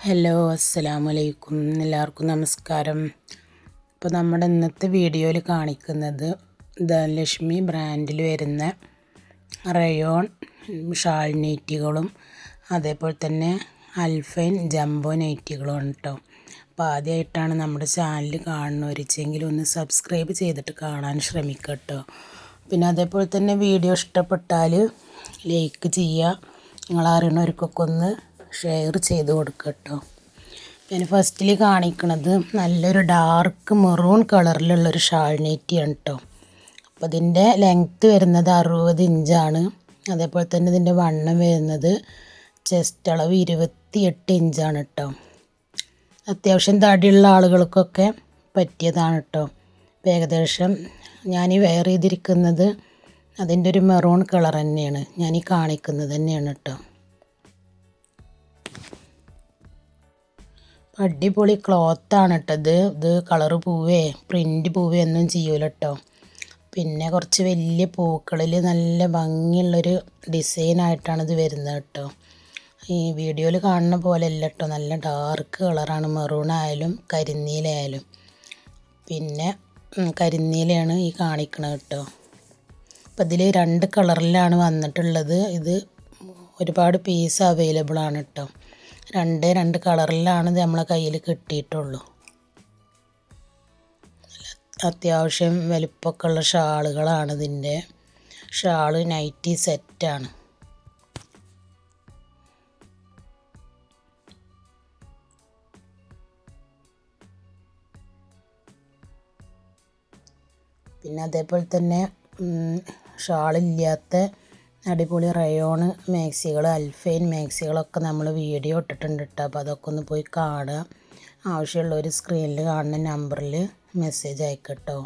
Hello അസ്സലാമു അലൈക്കും എല്ലാവർക്കും നമസ്കാരം. ഇപ്പോൾ നമ്മുടെ ഇന്നത്തെ വീഡിയോയിൽ കാണിക്കുന്നത് ധനലക്ഷ്മി ബ്രാൻഡിൽ വരുന്ന റയോൺ ഷാൾ നൈറ്റികളും അതേപോലെ തന്നെ അൽഫൈൻ ജംബോ നൈറ്റികളുമാണ് കേട്ടോ അപ്പോൾ ആദ്യമായിട്ടാണ് നമ്മുടെ ചാനൽ കാണുന്നവരിച്ചെങ്കിൽ ഒന്ന് സബ്സ്ക്രൈബ് ചെയ്തിട്ട് കാണാൻ ശ്രമിക്കട്ടോ കേട്ടോ പിന്നെ അതേപോലെ തന്നെ വീഡിയോ ഇഷ്ടപ്പെട്ടാൽ ലൈക്ക് ചെയ്യുക. നിങ്ങൾ അറിയണവർക്കൊക്കെ ഒന്ന് ഷെയർ ചെയ്ത് കൊടുക്കുക കേട്ടോ പിന്നെ ഫസ്റ്റിൽ കാണിക്കുന്നത് നല്ലൊരു ഡാർക്ക് മെറൂൺ കളറിലുള്ളൊരു ഷാൾ നെറ്റിയാണ് കേട്ടോ അപ്പോൾ ഇതിന്റെ ലെങ്ത്ത് വരുന്നത് അറുപത് ഇഞ്ചാണ്. അതേപോലെ തന്നെ ഇതിന്റെ വണ്ണം വരുന്നത് ചെസ്റ്റ് അളവ് ഇരുപത്തി എട്ട് ഇഞ്ചാണ് കേട്ടോ അത്യാവശ്യം തടിയുള്ള ആളുകൾക്കൊക്കെ പറ്റിയതാണ് കേട്ടോ ഏകദേശം ഞാൻ ഈ വെയർ ചെയ്തിരിക്കുന്നത് അതിന്റെ ഒരു മെറൂൺ കളർ തന്നെയാണ്. ഞാൻ ഈ കാണിക്കുന്നത് തന്നെയാണ് കേട്ടോ അടിപൊളി ക്ലോത്താണ് കേട്ടോ ഇത്. ഇത് കളറ് പൂവേ പ്രിന്റ് പൂവേ ഒന്നും ചെയ്യൂല കേട്ടോ പിന്നെ കുറച്ച് വലിയ പൂക്കളിൽ നല്ല ഭംഗിയുള്ളൊരു ഡിസൈനായിട്ടാണ് ഇത് വരുന്നത് കേട്ടോ ഈ വീഡിയോയിൽ കാണുന്ന പോലെ അല്ല കേട്ടോ നല്ല ഡാർക്ക് കളറാണ് മെറൂൺ ആയാലും കരിനീലയായാലും പിന്നെ കരിനീലയാണ് ഈ കാണിക്കണത് കേട്ടോ അപ്പം ഇതിൽ രണ്ട് കളറിലാണ് വന്നിട്ടുള്ളത്. ഇത് ഒരുപാട് പീസ് അവൈലബിൾ ആണ് കേട്ടോ രണ്ട് രണ്ട് കളറിലാണ് ഇത് നമ്മളെ കയ്യിൽ കിട്ടിയിട്ടുള്ളൂ. അത്യാവശ്യം വലിപ്പമൊക്കെ ഉള്ള ഷാളുകളാണ് ഇതിന്റെ. ഷാൾ നൈറ്റി സെറ്റാണ്. പിന്നെ അതേപോലെ തന്നെ ഷാളില്ലാത്ത അടിപൊളി റയോണ് മാക്സികൾ അൽഫൈൻ മാക്സികളൊക്കെ നമ്മൾ വീഡിയോ ഇട്ടിട്ടുണ്ട് കേട്ടോ അപ്പോൾ അതൊക്കെ ഒന്ന് പോയി കാണുക. ആവശ്യമുള്ളവർ സ്ക്രീനിൽ കാണുന്ന നമ്പറിൽ മെസ്സേജ് അയക്കട്ടോ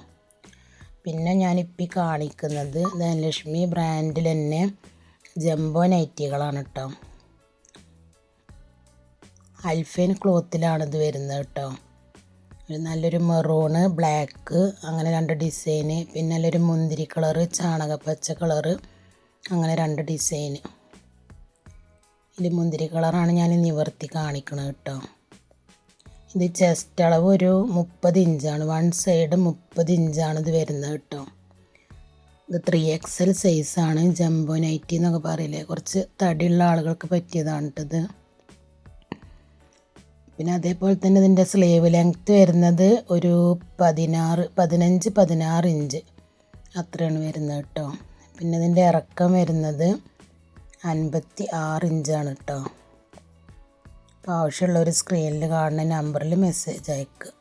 പിന്നെ ഞാനിപ്പോൾ കാണിക്കുന്നത് ധനലക്ഷ്മി ബ്രാൻഡിൽ തന്നെ ജംബോ നൈറ്റികളാണ് കേട്ടോ അൽഫൈൻ ക്ലോത്തിലാണ് ഇത് വരുന്നത് കേട്ടോ ഒരു നല്ലൊരു മെറൂണ് ബ്ലാക്ക് അങ്ങനെ രണ്ട് ഡിസൈന് പിന്നെ നല്ലൊരു മുന്തിരി കളറ് ചാണകപ്പച്ച കളറ് അങ്ങനെ രണ്ട് ഡിസൈൻ ഇതിൽ മുന്തിരി കളറാണ് ഞാൻ നിവർത്തി കാണിക്കണത് കേട്ടോ. ഇത് ചെസ്റ്റ് അളവ് ഒരു മുപ്പത് ഇഞ്ചാണ് വൺ സൈഡ് മുപ്പത് ഇഞ്ചാണ് ഇത് വരുന്നത് കേട്ടോ. ഇത് ത്രീ എക്സ് എൽ സൈസാണ് ജംബോ നൈറ്റി എന്നൊക്കെ പറയില്ലേ? കുറച്ച് തടിയുള്ള ആളുകൾക്ക് പറ്റിയതാണ് കേട്ടത് പിന്നെ അതേപോലെ തന്നെ ഇതിന്റെ സ്ലീവ് ലെങ്ത്ത് വരുന്നത് ഒരു പതിനാറ് പതിനഞ്ച് പതിനാറ് ഇഞ്ച് അത്രയാണ് വരുന്നത് കേട്ടോ. പിന്നെ ഇതിന്റെ ഇറക്കം വരുന്നത് അൻപത്തി ആറ് ഇഞ്ചാണ് കേട്ടോ അപ്പോൾ ആവശ്യമുള്ളവർ സ്ക്രീനിൽ കാണുന്ന നമ്പറിൽ മെസ്സേജ് അയക്കുക